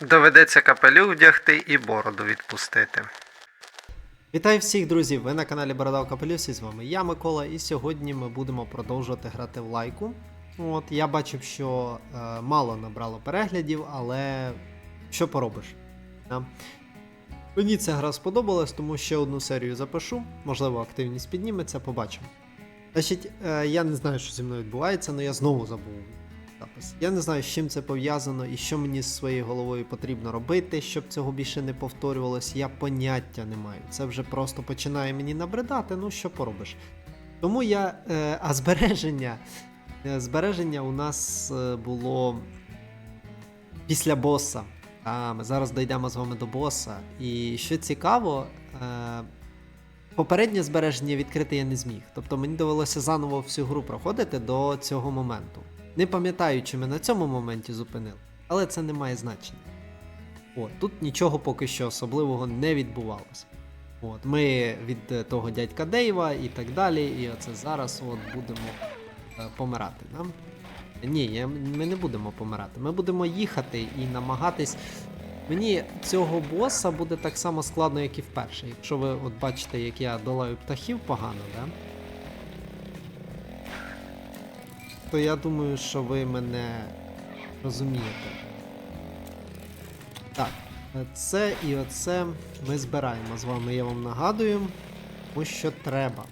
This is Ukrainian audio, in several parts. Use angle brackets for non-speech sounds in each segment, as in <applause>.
Доведеться капелюх вдягти і бороду відпустити. Вітаю всіх, друзі! Ви на каналі Бородав Капелюс і з вами я, Микола, і сьогодні ми будемо продовжувати грати в лайку. От, я бачив, що е, мало набрало переглядів, але що поробиш? Да? Мені ця гра сподобалась, тому ще одну серію запишу. Можливо, активність підніметься, побачимо. Значить, е, я не знаю, що зі мною відбувається, але я знову забув запис. Я не знаю, з чим це пов'язано і що мені з своєю головою потрібно робити, щоб цього більше не повторювалось. Я поняття не маю. Це вже просто починає мені набридати, ну що поробиш. Тому я. Е, а збереження. е, Збереження у нас е, було після боса. А, ми зараз дійдемо з вами до боса. І що цікаво, е, попереднє збереження відкрити я не зміг. Тобто мені довелося заново всю гру проходити до цього моменту. Не пам'ятаю, чи ми на цьому моменті зупинили, але це не має значення. От, тут нічого поки що особливого не відбувалося. От, ми від е, того дядька Дейва і так далі, і оце зараз от будемо е, помирати. Да? Ні, я, ми не будемо помирати. Ми будемо їхати і намагатись. Мені цього боса буде так само складно, як і вперше. Якщо ви от бачите, як я долаю птахів погано, да? То я думаю, що ви мене розумієте. Так, це і оце ми збираємо з вами, я вам нагадую, тому що треба.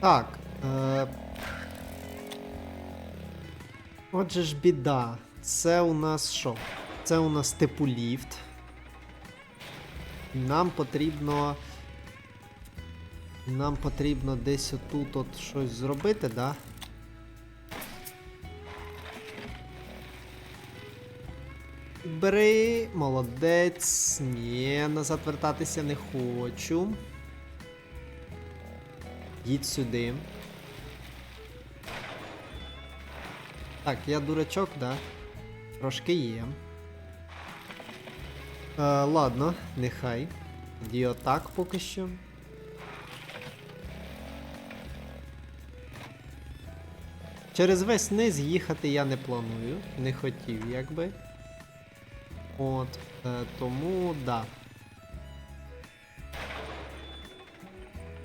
Так. Е... Отже ж біда. Це у нас що? Це у нас типу ліфт. Нам потрібно. Нам потрібно десь отут от щось зробити, да? Бери, молодець. Ні, назад вертатися не хочу. Їдь сюди. Так, я дурачок, да? Трошки є. Е, ладно, нехай. Тоді отак поки що. Через весь низ їхати я не планую. Не хотів, якби. От, е, тому да.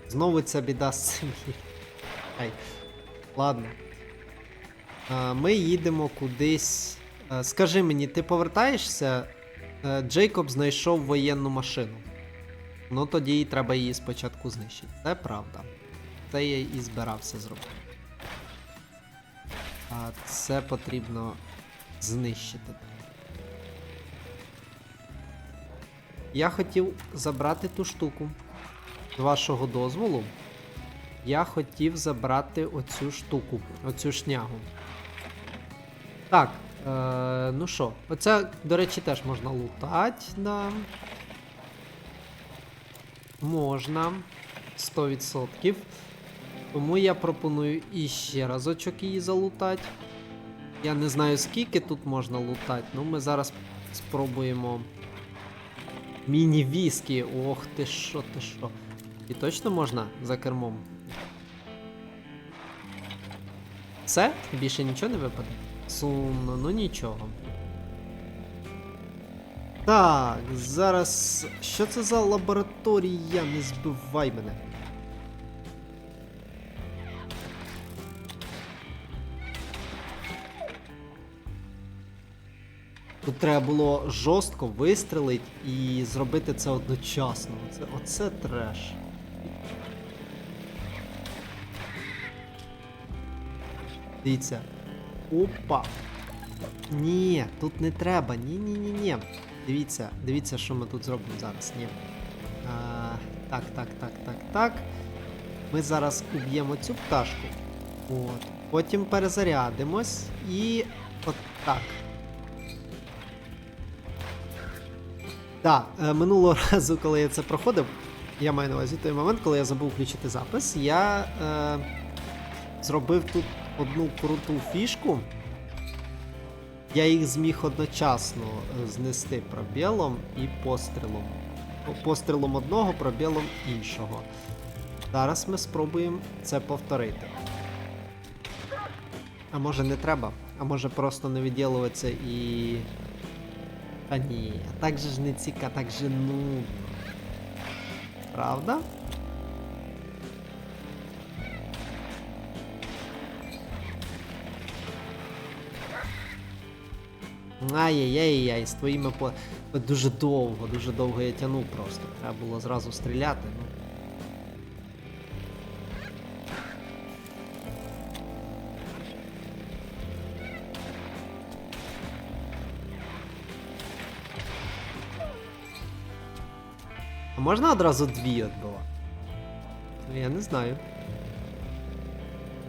Знову ця біда з цим. Ай. Ладно. Е, ми їдемо кудись. Е, скажи мені, ти повертаєшся? Джейкоб знайшов воєнну машину. Ну тоді і треба її спочатку знищити. Це правда. Це я і збирався зробити. А це потрібно знищити. Я хотів забрати ту штуку. З вашого дозволу. Я хотів забрати оцю штуку, оцю шнягу. Так, е, ну що, оце, до речі, теж можна лутати, да. Можна. 100%. Тому я пропоную іще разочок її залутати. Я не знаю скільки тут можна лутати, ну ми зараз спробуємо. Міні-віскі, ох ти що, ти що. І точно можна за кермом? Все? Більше нічого не випаде? Сумно, ну нічого. Так, зараз. Що це за лабораторія? Не збивай мене. Тут треба було жорстко вистрелити і зробити це одночасно. Оце, оце треш. Дивіться. Опа. Ні, тут не треба. Ні-ні-ні-ні. Дивіться, дивіться, що ми тут зробимо зараз. Ні. А, так, так, так, так, так. Ми зараз уб'ємо цю пташку. От. Потім перезарядимось і. От так. Так, е, минулого <laughs> разу, коли я це проходив, я маю на увазі той момент, коли я забув включити запис, я е, зробив тут одну круту фішку. Я їх зміг одночасно е, знести пробілом і пострілом. Пострілом одного, пробілом іншого. Зараз ми спробуємо це повторити. А може не треба? А може просто не відділуватися і Та ні, так же ж не ціка, так же нудно. Правда? Ай-яй-яй-яй, з твоїми по. Дуже довго, дуже довго я тянув просто. Треба було зразу стріляти. Ну. Можна одразу дві відбивати? Ну, я не знаю.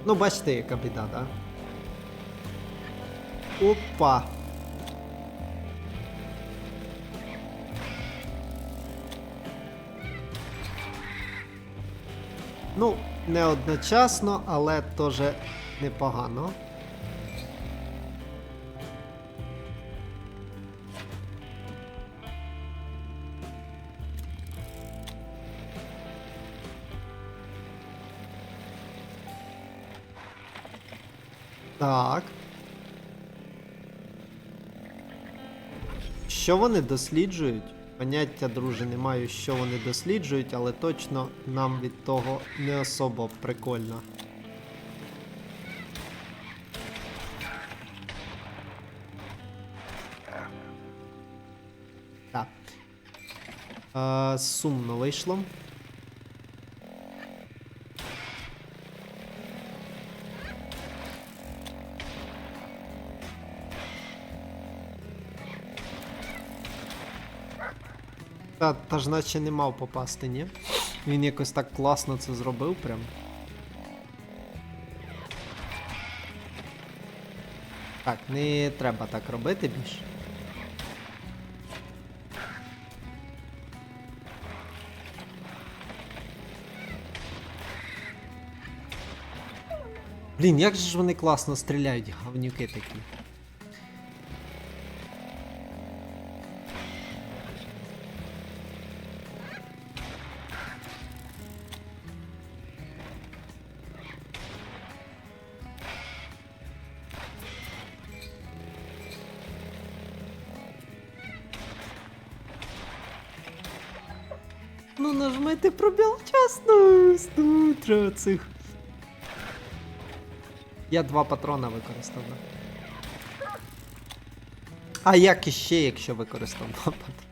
Ну, бачите, яка біда, так? Да? Опа! Ну, не одночасно, але теж непогано. Так. Що вони досліджують? Поняття, друже, не маю, що вони досліджують, але точно нам від того не особо прикольно. Так. Е, сумно вийшло. Та, та ж наче не мав попасти, ні? Він якось так класно це зробив прям. Так, не треба так робити більше. Блін, як же ж вони класно стріляють, говнюки такі. Ну нажмайте пробіл часно. Стутра цих. Я два патрона використав. А як іще, якщо використав два патрона?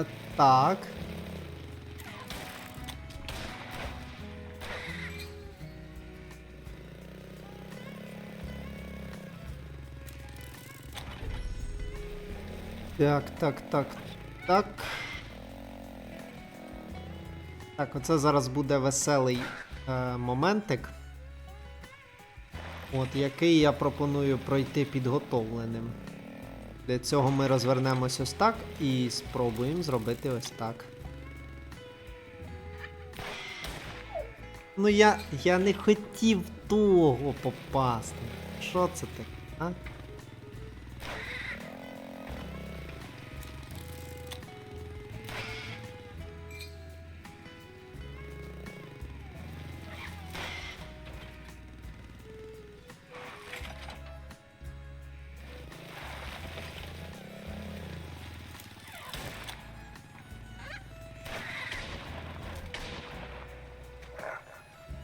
Е, так. Так, так, так, так. Так, оце зараз буде веселий е, моментик. От, який я пропоную пройти підготовленим. Для цього ми розвернемось ось так і спробуємо зробити ось так. Ну я, я не хотів того попасти. Що це таке, а?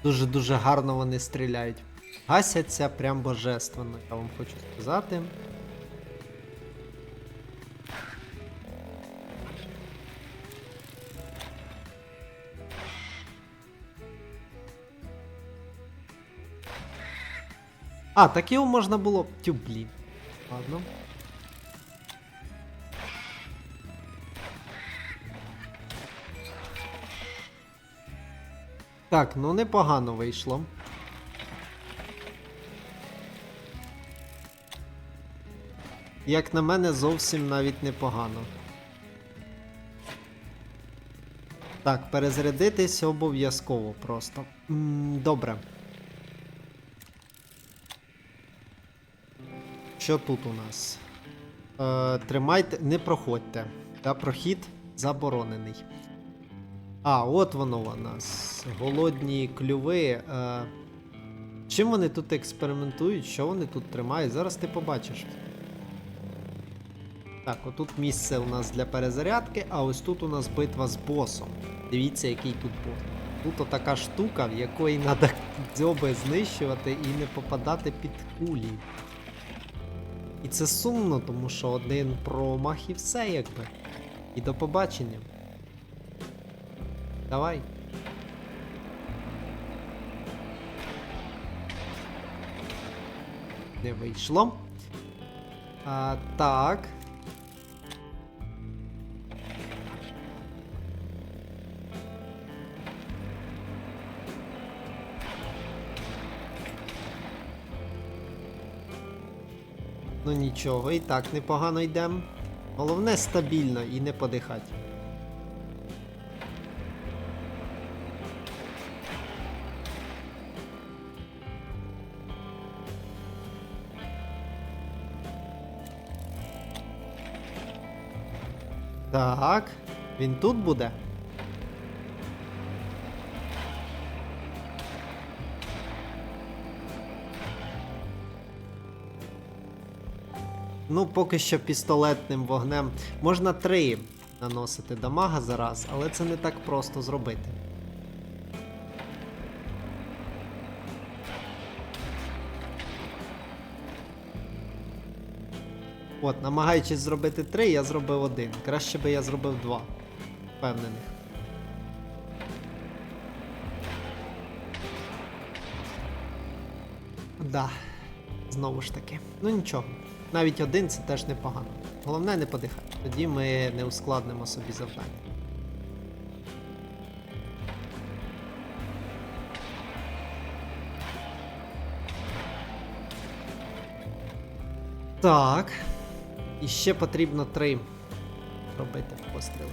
Дуже-дуже гарно вони стріляють. Гасяться прям божественно, я вам хочу сказати. А, так його можна було. Тю, блін. Ладно. Так, ну непогано вийшло. Як на мене, зовсім навіть непогано. Так, перезарядитись обов'язково просто. М, Добре. Що тут у нас? Е, тримайте, не проходьте. Та прохід заборонений. А, от воно у нас. Голодні клюви. Е, чим вони тут експериментують? Що вони тут тримають? Зараз ти побачиш. Так, отут місце у нас для перезарядки, а ось тут у нас битва з босом. Дивіться, який тут бос. Тут отака штука, в якої треба дзьоби знищувати і не попадати під кулі. І це сумно, тому що один промах і все якби. І до побачення. Давай. Не вийшло. А, так. Ну нічого, і так непогано йдемо. Головне стабільно і не подихати. Так, він тут буде. Ну, поки що пістолетним вогнем можна три наносити дамага зараз, але це не так просто зробити. От, намагаючись зробити три, я зробив один. Краще би я зробив два. Впевнених. Да. Знову ж таки. Ну нічого. Навіть один це теж непогано. Головне не подихати. Тоді ми не ускладнимо собі завдання. Так. І ще потрібно три робити постріли.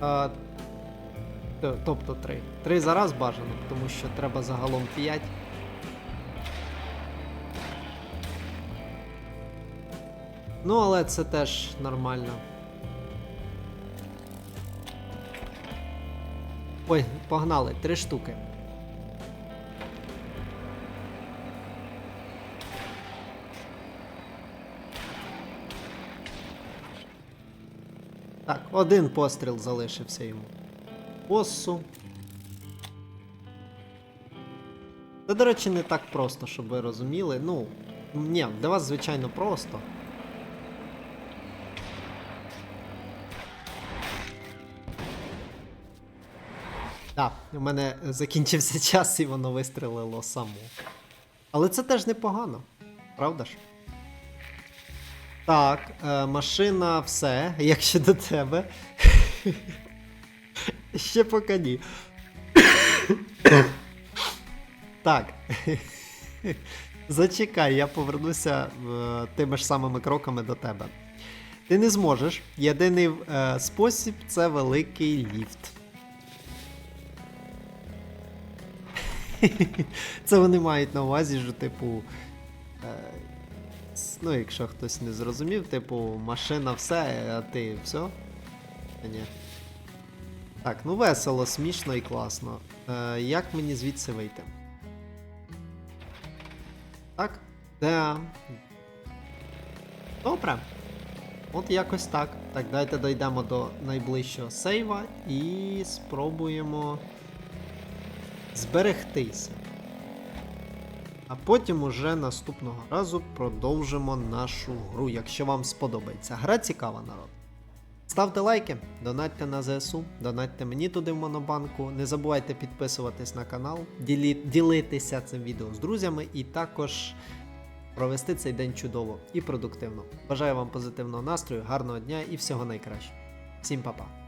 А, тобто три. Три зараз бажано, тому що треба загалом п'ять. Ну, але це теж нормально. Ой, погнали, три штуки. Так, один постріл залишився йому. Боссу. Це, до речі, не так просто, щоб ви розуміли. Ну, ні, для вас, звичайно, просто. Так, у мене закінчився <laughs> час і воно вистрелило само. Але це теж непогано, правда ж? Так, е, машина все, <laughs> як щодо тебе. Ще поки ні. так. Зачекай, я повернуся е, тими ж самими кроками до тебе. Ти не зможеш. Єдиний е, спосіб це великий ліфт. <laughs> Це вони мають на увазі, що, типу. Е, ну, якщо хтось не зрозумів, типу, машина все, а ти все? Та Ні. Так, ну весело, смішно і класно. Е, як мені звідси вийти? Так? Да. Добре. От якось так. Так, давайте дійдемо до найближчого сейва і спробуємо зберегтися. А потім уже наступного разу продовжимо нашу гру, якщо вам сподобається. Гра цікава, народ. Ставте лайки, донатьте на ЗСУ, донатьте мені туди в Монобанку. Не забувайте підписуватись на канал, ділі... ділитися цим відео з друзями і також провести цей день чудово і продуктивно. Бажаю вам позитивного настрою, гарного дня і всього найкращого. Всім па-па!